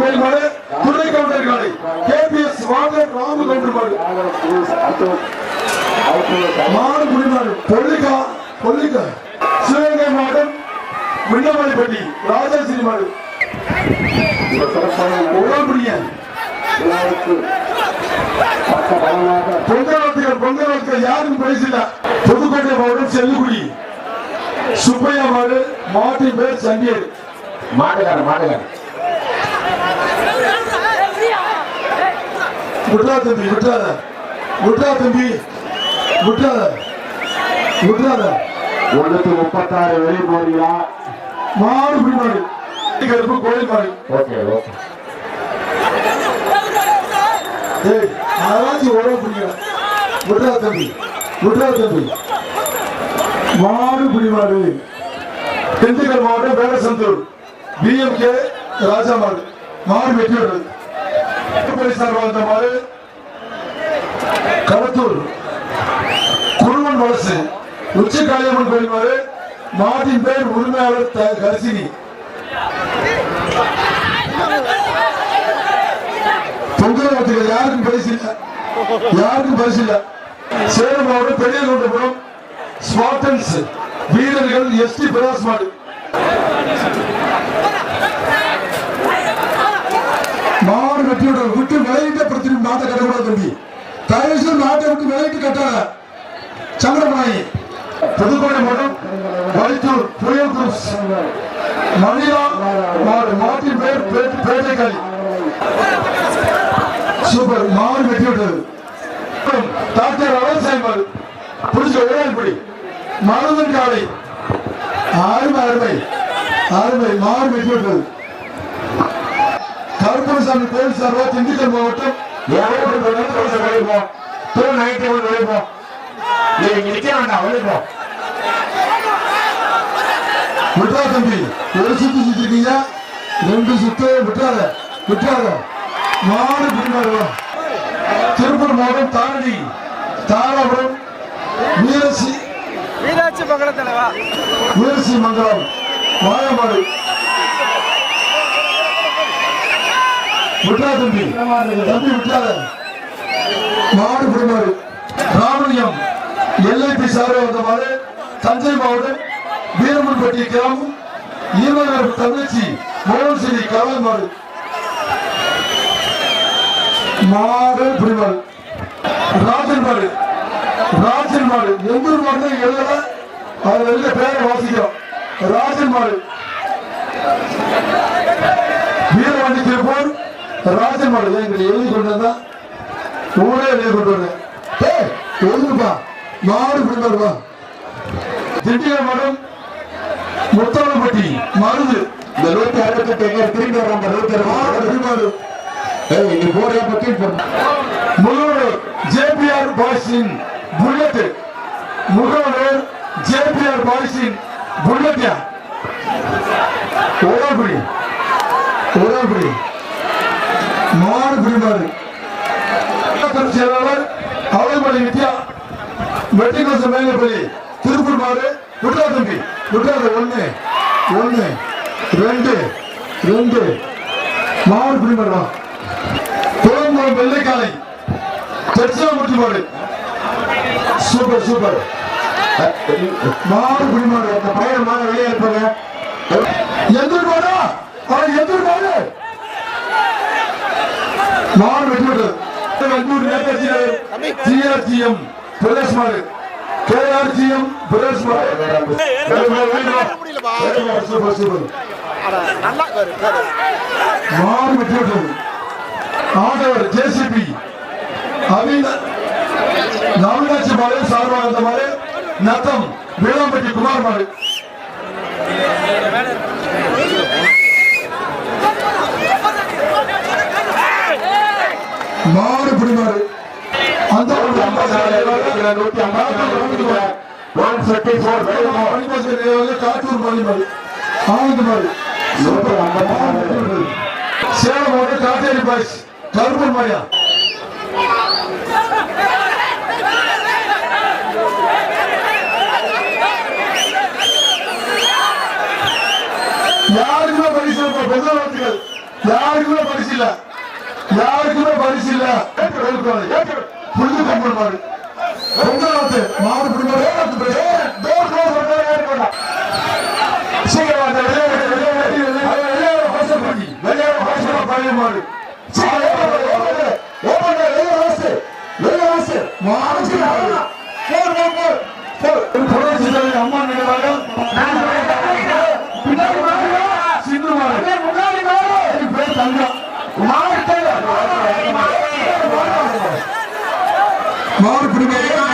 கோயில் துணை கவுண்டர் காலை கேபிஎஸ் வாங்கர் ராமு கவுண்டர் மாடு மாடு குடிமாடு பொல்லிக்கா பொல்லிக்கா சிவகங்கை மாவட்டம் விண்ணமலைப்பட்டி ராஜாசிரி மாடு உடல்புடிய பொங்கலத்துகள் பொங்கலத்துகள் புதுக்கோட்டை மாவட்டம் செல்லுக்குடி. சுப்பையா மாடு மாட்டின் பேர் சண்டியர் மாட்டுக்காரன் மாட்டுக்காரன் விட்றா தம்பி விட்றாத விட்றா தம்பி. விட்றாத விட்றாத ஒண்ணுக்கு முப்பத்தாறு வெளி போறியா மாடு குடிமாடு கருப்பு கோயில் மாடு. Okay okay. ஏய் யாராச்சும் உடம்பு பிடிக்கல விட்றா தம்பி விட்றா தம்பி. மாடு குடிமாடு திண்டுக்கல் மாவட்டம் வேடசந்தூர் பிஎம்கே ராஜா மாடு. மாடு வெட்டி விடுறது. சார் வந்த களத்தூர் குருவன் வலசு உச்சி காளியம்மன் கோயில் மாடு மாட்டின் பேர் உரிமையாளர் கரிசினி. பொங்கல் யாருக்கும் பரிசு இல்லை. யாருக்கும் பரிசு இல்லை. சேலம் மாவட்டம் பெரியகவுண்டபுரம் ஸ்பாட்டன்ஸ் வீரர்கள் எஸ்டி பிரகாஷ் மாடு வெட்டி விட விட்டு விளையிட்ட பிரச்சனை நாட்டை கட்டக்கூடாது தம்பி தயவு செய்து நாட்டை விட்டு விளையிட்டு கட்டாத சங்கரமணி புதுக்கோட்டை மாவட்டம் வலித்தூர் புயல் குரூஸ் மணிலா மாடு மாட்டின் பேர் பே- பேட்டைக்காளி சூப்பர். மாறு வெட்டி விட்டது. டாக்டர் அவசாய் மாடு புடிச்ச ஒரே மருதன் காலை அருமை அருமை. அருமை. மாறு வெட்டி விட்டது. கருப்பணசாமி கோயில் சார்பாக திண்டுக்கல் மாவட்டம் வெளிப்போம் டூ நைன்டி ஒன் வெளிப்போம் நீங்க நிக்க வேண்டாம் வெளிப்போம் தம்பி ஒரு சுத்து சுத்திருக்கீங்க ரெண்டு சுத்து விட்டுறாத விட்டுறாத மாடு பிடிமாடு திருப்பூர் மாவட்டம் தாரணி தாராபுரம் வீரசி மீனாட்சி மங்களத்தில் வீரசி மங்கலம் மாயமாடு விட்றா தம்பி தம்பி விட்டாத மாடு பிடிமாடு ராமலியம் எல்ஐபி சார்பாக வந்தவாறு தஞ்சை மாவட்டம் வீரமன்பட்டி கிராமம். ஈரநகர் தங்கச்சி மோகன் சிறி கவலை மாடு மாடு பிடிமாடு ராஜன் மாடு ராஜன் மாடு எந்த ஒரு மாடு எழுதல. அவர் எழுத பேரை வாசிக்கிறோம். ராஜன் மாடு வீரவாண்டி திருப்பூர் ராஜன் மாடு எங்களை எழுதி கொண்டு வந்தா ஊரே எழுதி கொண்டு வந்தேன் ஏய், எழுதுப்பா மாடு பிடிமாடுப்பா திண்டிகை மாடம் முத்தவளப்பட்டி மருது. இந்த நூத்தி அறுபத்தெட்டு எங்க திரும்பி வரோம் நூத்தி அறுபது நீ போறியா பத்தி முகவர் ஜேபிஆர் பாய்ஸின் புல்லட் முகவர் ஜேபிஆர் பாய்ஸின் புல்லட்யா ஓடாபுரி ஓடாபுரி மாடு பிடிமாடு செயலாளர் அவளைமலை வித்யா வெற்றி வெட்டிகோச மேலப்பள்ளி திருப்பூர் மாடு விட்டா தம்பி விட்டாத ஒண்ணு ஒண்ணு ரெண்டு ரெண்டு. மாடு பிடிமாடுவா குளம்புரம் வெள்ளைக்காலை தட்சிணாமூர்த்தி மாடு. Super super. மாடு பிடிமாடு அந்த பையன் மாதிரி வெளியே இருப்பாங்க. எந்த மாடா அவன் எந்திர மாடு மாடு வெட்டி விட்டது வெங்கூர் நேதாஜி ஜிஆர்ஜிஎம் பிரதேஷ் மாடு கேஆர்ஜிஎம் பிரதேஷ் மாடு சூப்பர் சூப்பர். நல்லா பாரு பாரு. மாடு வெட்டி விட்டது ஆடவர் ஜேசிபி அவின நவீனாட்சி மாடு சார்பாக மாடு நத்தம் வேளாம்பட்டி குமார் மாடு மாடு பிடிமாறு. அந்த நூத்தி ஐம்பது நூத்தி ஐம்பது ஒன் ஃபிஃப்டி ஃபோர் காத்தூர் பாலிமாறு ஆனந்த மாறு நூத்தி ஐம்பது சேலம் மாவட்டம் காத்தேரி பாய்ஸ் கருப்பூர் மாரியா யாருக்குமே பரிசு யாருக்குமே பரிசு இல்லை. யாருக்குமே பரிசு இல்ல புரிஞ்சு கொண்டாரு கொண்டாடு மாவட்ட குடும்பம் சீக்கிரம் மாடு மாடு மாடு primeiro